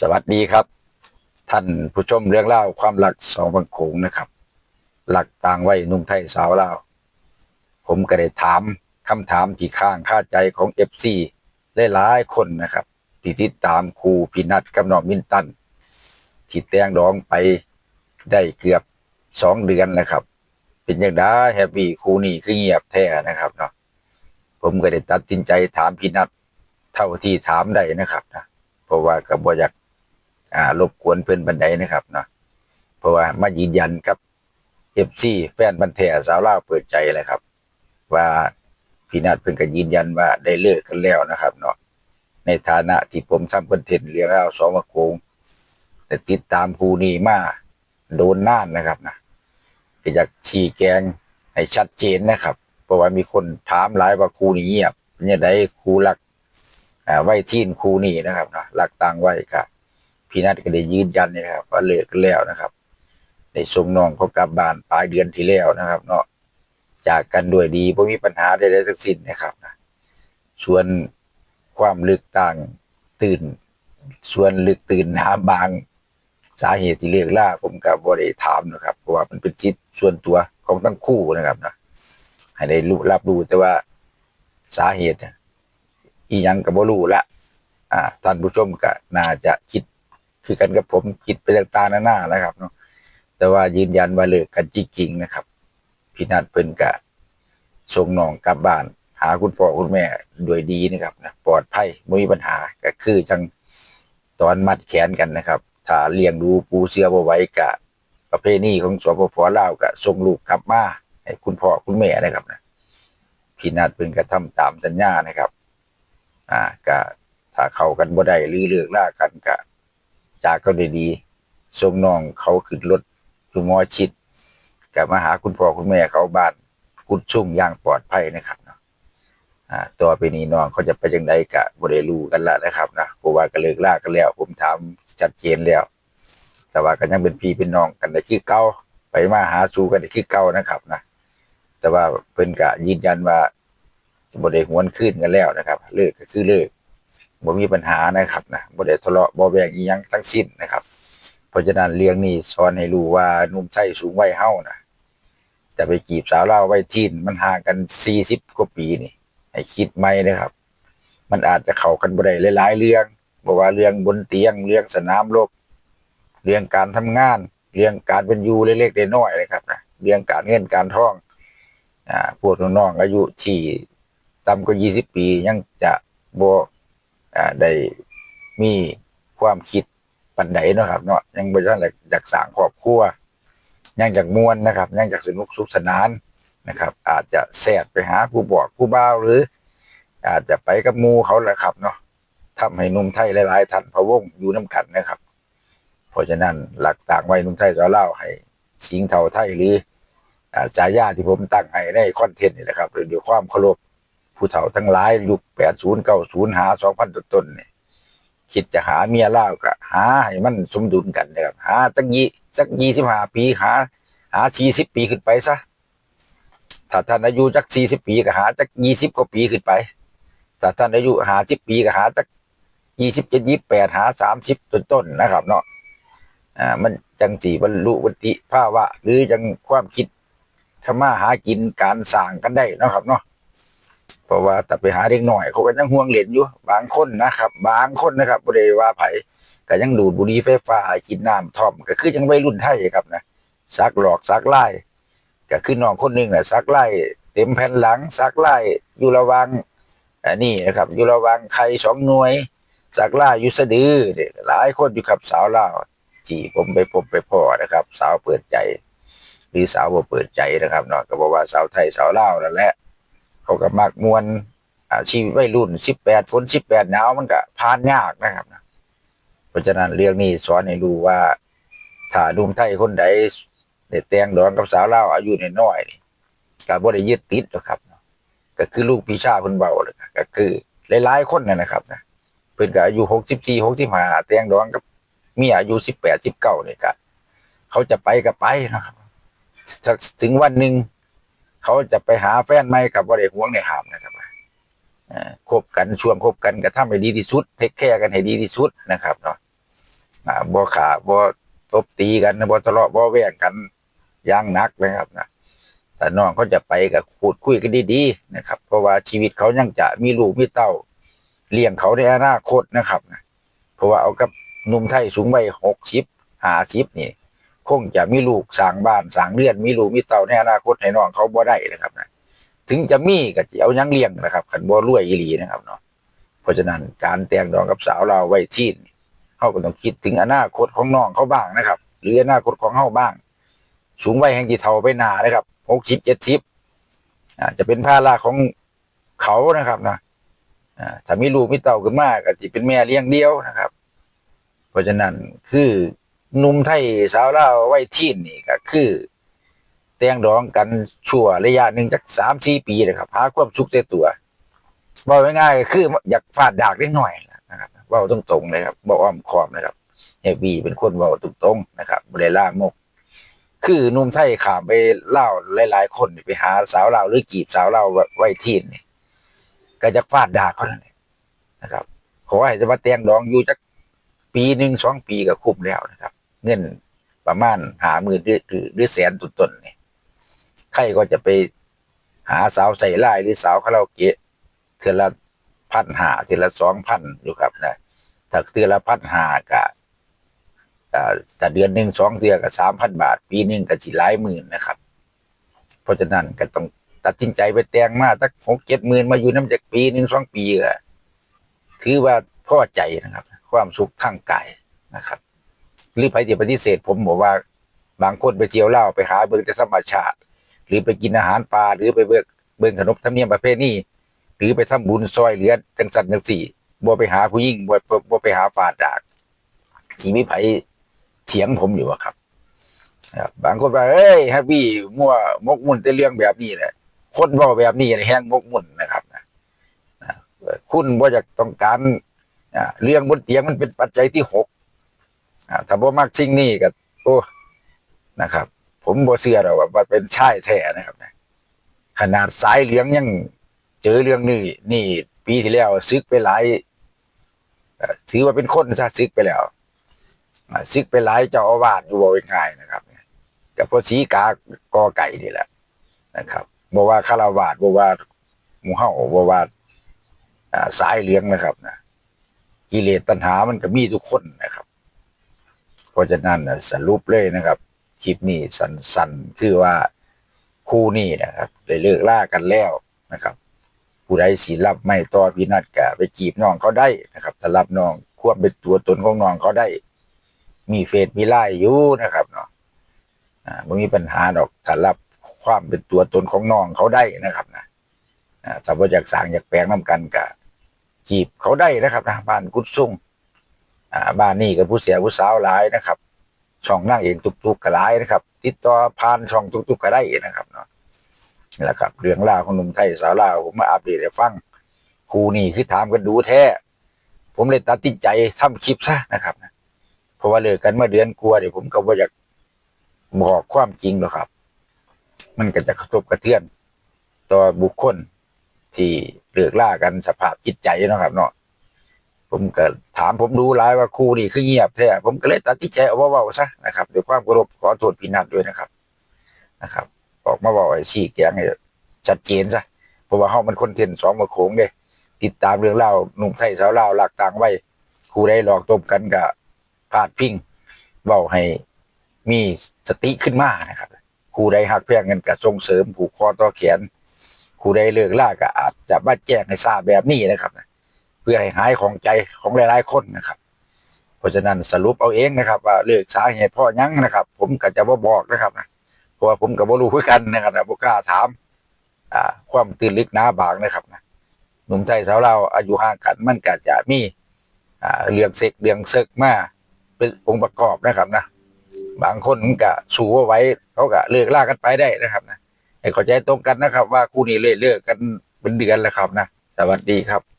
สวัสดีครับ ท่านผู้ชมเรื่องเล่าความหลักสองบังโขงนะครับ หลักต่างไว้นุ่มไทยสาวเล่าผมก็ได้ถามคำถามที่ข้างคาใจของเอฟซีหลายๆคนนะครับที่ติดตามครูพินัทกับน้องมินตันที่แต่งร้องไปได้เกือบสองเดือนแล้วครับ เป็นอย่างไดแฮปปี้ครูนี่คือเงียบแท้นะครับเนาะผมก็ได้ตัดสินใจถามพีนัทเท่าที่ถามได้นะครับนะเพราะว่าก็บ่อยาก อ่ารบกวนเพื่อนบันไดนะครับเนาะเพราะว่ามายืนยันกับเอฟซีแฟนบันเทสาวเล่าเปิดใจเลยครับ ว่าพี่นัทเพิ่นก็ยืนยันว่าได้เลิกกันแล้วนะครับเนาะในฐานะที่ผมทำคอนเทนต์เรียงเล่าสองมะโกงแต่ติดตามครูนี่มาโดนน่านนะครับนะก็อยากชี้แจงให้ชัดเจนนะครับ เพราะว่ามีคนถามหลายว่าครูนี่เงียบเนี่ยได้ครูหลักอ่าไว้ที่ครูนี่นะครับนะหลักต่างไว้ครับ พี่นัทก็ได้ยืนยันนี่นะครับว่าเลิกกันแล้วนะครับได้ส่งน้องเขากลับบ้านปลายเดือนที่แล้วนะครับ เนาะจากกันด้วยดีไม่มีปัญหาใดๆทั้งสิ้นนะครับนะส่วนความลึกต่างตื่น ส่วนลึกตื่นหาบางสาเหตุที่เลิกล่าผมก็บ่ได้ถามนะครับ เพราะว่ามันเป็นจิตส่วนตัวของทั้งคู่นะครับนะให้ได้รู้รับรู้แต่ว่าสาเหตุอีหยังก็บ่รู้ละอ่าท่านผู้ชมก็น่าจะคิด คือกันกับผมคิดไปต่างๆนานานะครับเนาะแต่ว่ายืนยันว่าเลิกกันจริงๆนะครับ พี่นัทเพิ่นกะส่งน้องกลับบ้าน หาคุณพ่อคุณแม่โดวยดีนะครับนะปลอดภัยไม่มีปัญหาก็คือจังตอนมัดแขนกันนะครับ ถ้าเลี้ยงดูปูเสือบ่ไว้กะ ประเพณีของสปปลาวก็ส่งลูกกลับมาให้คุณพ่อคุณแม่นะครับนะพี่นัทเพิ่นก็ทำตามสัญญานะครับ อ่าก็ถ้าเข้ากันบ่ได้หรือเลิกล่ากันก็ จากก็ได้ดีส่งน้องเขาขึ้นรถอยู่หมอชิดกลับมาหาคุณพ่อคุณแม่เขาบ้านกุดชุ่งอย่างปลอดภัยนะครับเนาะอ่าต่อไปนี้น้องเขาจะไปจังไดก็บ่ได้รู้กันละนะครับนะเพราะว่าก็เลิกล่ากันแล้ว ผมถามชัดเจนแล้ว แต่ว่าก็ยังเป็นพี่เป็นน้องกันได้คือเก่าไปมาหาสู่กันได้คือเก่านะครับนะแต่ว่าเพิ่นก็ยืนยันว่าบ่ได้หวนคืนกันแล้วนะครับ เลิกก็คือเลิก บ่มีปัญหานะครับนะบ่ได้ทะเลาะบ่แบ่งอีหยังทั้งสิ้นนะครับ เพราะฉะนั้นเรื่องนี้สอนให้รู้ว่านุ่มไทยสูงวัยเฮานะจะไปจีบสาวลาววัยทีนมันห่างกัน40กว่าปีนี่ ให้คิดใหม่นะครับ มันอาจจะเข้ากันบ่ได้หลายๆเรื่องบ่ว่าเรื่องบนเตียงเรื่องสนามรบเรื่องการทำงาน เรื่องการเป็นอยู่เล็กๆน้อยๆนะครับนะเรื่องการเงินการท่องอ่าพวกน้องๆอายุที่ต่ำกว่า20ปียังจะบ่ อ่าได้มีความคิดปันใดเนาะครับ เนาะยังบ่ทันอยากสร้างครอบครัวยังจากมวนนะครับยังจากสนุกสุขสนานนะครับ อาจจะแซดไปหาผู้บอกผู้บ่าวหรือ อาจจะไปกับมูเขาแหละครับเนาะทำให้นุ่มไทยหลายๆท่านพะวงอยู่น้ำกันนะครับ เพราะฉะนั้นหลักต่างไว้นุ่มไทยจะเล่าให้สิงเทาไทยหรืออาจายาที่ผมตั้งให้ในคอนเทนต์นี่แหละครับหรือด้วยความเคารพ ผู้เฒ่าทั้งหลายยุคแปดศูนย์เก้าศูนย์หาสองพันต้นๆเนี่ยคิดจะหาเมียเล่าก็หาให้มันสมดุลกันนะครับหาจักยี่จักยี่สิบห้าปีหา หาสี่สิบปีขึ้นไปซะถ้าท่านอายุจักสี่สิบปีก็หาจักยี่สิบกว่าปีขึ้นไปถ้าท่านอายุหาสิบปีก็หาจักยี่สิบเจ็ดยี่แปดหาสามสิบต้นๆนะครับ เนาะอ่ามันจังสีบรรลุวัติภาวะ หรือจังความคิดทำมาหากินการสร้างกันได้นะครับเนาะ เพราะว่าแต่ไปหาเด็กหน่อย เขาก็ยังห่วงเหรียญอยู่ บางคนนะครับ บางคนนะครับบริว่าไผก็ยังดูดบุหรี่ไฟฟ้ากินน้ำทอม ก็คือยังวัยรุ่นไทยครับนะซักหลอกซักไล่ก็คือน้องคนหนึ่งนะซักไล่เต็มแผ่นหลังซักไล่อยู่ระวังอันนี้นะครับ อยู่ระวังไข่สองหน่วยซักไล่อยู่สะดือเนี่ยหลายคนอยู่ครับสาวเล่าที่ผมไปพบไปพ่อนะครับ สาวเปิดใจหรือสาวบ่เปิดใจนะครับเนาะก็บอกว่าสาวไทยสาวเล่านั่นแหละ เขาก็มักมวนอ่าชีวิตวัยรุ่นสิบแปดฝนสิบแปดหนาวมันก็ผ่านยากนะครับนะเพราะฉะนั้นเรื่องนี้สอนให้รู้ว่าถ้าหนุ่มไทยคนใดได้แต่งดองกับสาวเล่าอายุน้อยๆก็บ่ได้ยึดติดหรอกครับก็คือลูกพี่ชาเพิ่นเบาเลยก็คือหลายๆคนนั่นนะครับนะเพิ่นก็อายุหกสิบสี่หกสิบห้าแต่งดองกับเมียอายุสิบแปดสิบเก้านี่ก็เขาจะไปก็ไปนะครับถถึงวันหนึ่ง เขาจะไปหาแฟนใหม่กับว่าได้ห่วงในหามนะครับคบกันช่วงคบกันก็ทำให้ดีที่สุดเทคแคร์กันให้ดีที่สุดนะครับเนาะบ่ขาบ่ตบตีกันบ่ทะเลาะบ่แว่งกันอย่างนักนะครับนะแต่น้องเขาจะไปกับพูดคุยกันดีๆนะครับ เพราะว่าชีวิตเขายังจะมีลูกมีเต้าเลี้ยงเขาในอนาคตนะครับนะเพราะว่าเอากับหนุ่มไทยสูงวัยหกสิบห้าสิบนี่ คงจะมีลูกสร้างบ้านสร้างเรือนมีลูกมีเต้าในอนาคตให้น้องเขาบ่ได้นะครับนะถึงจะมีก็จะเอายังเลี้ยงนะครับขันบ่รวยอีหลีนะครับเนาะเพราะฉะนั้นการแต่งดองกับสาวเราไว้ที่เขาก็ต้องคิดถึงอนาคตของน้องเขาบ้างนะครับ หรืออนาคตของเขาบ้าง สูงวัยแห่งที่เฒ่าไปนานะครับหกสิบเจ็ดสิบอ่าจะเป็นภาระของเขานะครับนะอ่าถ้ามีลูกมีเต่าขึ้นมาก็จะเป็นแม่เลี้ยงเดียวนะครับ เพราะฉะนั้นคือ หนุ่มไทยสาวลาวไว้ที่นี่ก็คือ แต่งดองกันชั่วระยะหนึ่งจักสามสี่ปีเลยครับหาความสุขในตัวบอกง่ายๆคืออยากฟาดดากได้หน่อยนะครับเว่าตรงๆเลยครับบอกอ้อมคอมนะครับเฮฟวีเป็นคนเว่าตรงๆนะครับบริล่ามก คือนุ่มไทยขามไปเล่าหลาย ๆ คนไปหาสาวเลาหรือจีบสาวเลาไว้ที่นี่ก็จะฟาดดากเขานั่นแหละนะครับขอให้จะมาแต่งดองอยู่จักปีหนึ่งสองปีก็คุ้มแล้วนะครับ เงินประมาณหาหมื่นหรือหรือหรือแสนต้นๆนี่ใครก็จะไปหาสาวใส่ลายหรือสาวคาราโอเกะเทือละพันหาเทือละสองพันอยู่ครับนะถ้าเทือละพันหากะแต่เดือนหนึ่งสองเดือนก็สามพันบาท ปีหนึ่งก็สิหลายหมื่นนะครับ เพราะฉะนั้นก็ต้องตัดสินใจไปแต่งมาตั้งหกเจ็ดหมื่นมาอยู่น้ำจากปีหนึ่งสองปีก็ถือว่าพ่อใจนะครับ ความสุขทางกายนะครับ หรือไปที่ปฏิเสธ ผมบอกว่าบางคนไปเที่ยวเหล้าไปหาเบิ่งแต่ธรรมชาติ หรือไปกินอาหารปลาหรือไปเบิ่งเบิ่งขนบธรรมเนียมประเพณีหรือไปทำบุญซอยเหลือจังสันจังสี่บ่ไปหาผู้หญิงบ่บ่ไปหาฟาดากสีมิไผเถียงผมอยู่อะครับบางคนว่าเอ้ยฮับบี้มั่วมกมุ่นแต่เรื่องแบบนี้แหละคนเว่แบบนี้แห้งมกมุ่นนะครับนะคุณบ่อยากต้องการเรื่องบนเตียงมันเป็นปัจจัยที่หก อ่าถ้าบ่มักสิ่งนี้ก็โอ้นะครับ ผมบ่เชื่อหรอกว่าเป็นชายแท้นะครับนะขนาดสายเหลืองยังเจอเรื่องนี้นี่ ปีที่แล้วซึกไปหลายถือว่าเป็นคนซะซึกไปแล้วซึกไปหลายเจ้าอาวาสอยู่บ่ง่ายนะครับเนี่ยกับพวกสีกากอไก่นี่แหละนะครับบ่ว่าคาราวาสบ่ว่าหมู่เฮาบ่ว่าอ่าสายเหลืองนะครับนะกิเลสตัณหามันก็มีทุกคนนะครับ เพราะฉะนั้นสรุปเลยนะครับ คลิปนี้สั้นๆ คือว่าคู่นี้นะครับได้เลิกล่ากันแล้วนะครับ ผู้ใดสิรับไม่ต่อพี่นัดก็ไปจีบน้องเขาได้นะครับถ้ารับน้องควบเป็นตัวตนของน้องเขาได้ มีเฟซมีไลน์อยู่นะครับเนาะอ่าไม่มีปัญหาดอกถ้ารับความเป็นตัวตนของน้องเขาได้นะครับนะอ่าถ้าว่าอยากสางอยากแปลงน้ำกันก็จีบเขาได้นะครับนะบ้านกุดซุ่ง อ่าบ้านนี้กับผู้เสียผู้สาวหลายนะครับ ช่องนั่งเองตุกๆกก็หลายนะครับ ติดต่อผ่านช่องตุกๆกก็ได้นะครับเนาะนี่แหละครับเรื่องราวของหนุ่มไทยสาวลาวผมมาอัปเดตให้ฟังครูนี่คือถามกันดูแท้ ผมเลยตัดสินใจทำคลิปซะนะครับนะเพราะว่าเลิกกันเมื่อเดือนกลัวเดี๋ยวผมก็ว่าอยากบอกความจริงหรอกครับ มันก็จะกระทบกระเทือน ต่อบุคคลที่เลิกล่ากันสภาพจิตใจนะครับเนาะ ผมก็ถามผมดูหลายว่าครูนี่คือเงียบแท้ผมก็เลยตัดสินใจเอาเว่าๆซะนะครับด้วยความเคารพขอโทษพี่นัทด้วยนะครับนะครับ ออกมาบอกไอ้ชี้แจงให้ชัดเจนซะเพราะว่าเฮามันคนเทนสองมาโขงเด้ติดตามเรื่องเล่าวหนุ่มไทยสาวลาวหลักต่างไว้ครูได้หลอกตบกันกับพาดพิงเบาให้มีสติขึ้นมานะครับครูใดหักเพียงเงินกับส่งเสริมผูกคอต่อแขนครูใดเลิกล่าก็อาจจะมาแจ้งให้ทราบแบบนี้นะครับนะ พื่อให้หายของใจของหลายๆคนนะครับ เพราะฉะนั้นสรุปเอาเองนะครับ ว่าเลิกสาเหตุพ่อยังนะครับ ผมก็จะบ่บอกนะครับนะเพราะว่าผมกับบ่รู้คือกันนะครับนะบ่กล้าถาม อ่า ความตื่นลึกหน้าบางนะครับนะหนุ่มไทยสาวเราอายุห่างกันมันก็จะมีอ่าเรื่องเซ็กเรื่องเซกมาเป็นองค์ประกอบนะครับนะบางคนมันก็สู้เอาไว้เขาก็เลิกล่ากันไปได้นะครับนะให้เข้าใจตรงกันนะครับ ว่าคู่นี้เลยเลิกกันเป็นเดือนแล้วครับนะสวัสดีครับ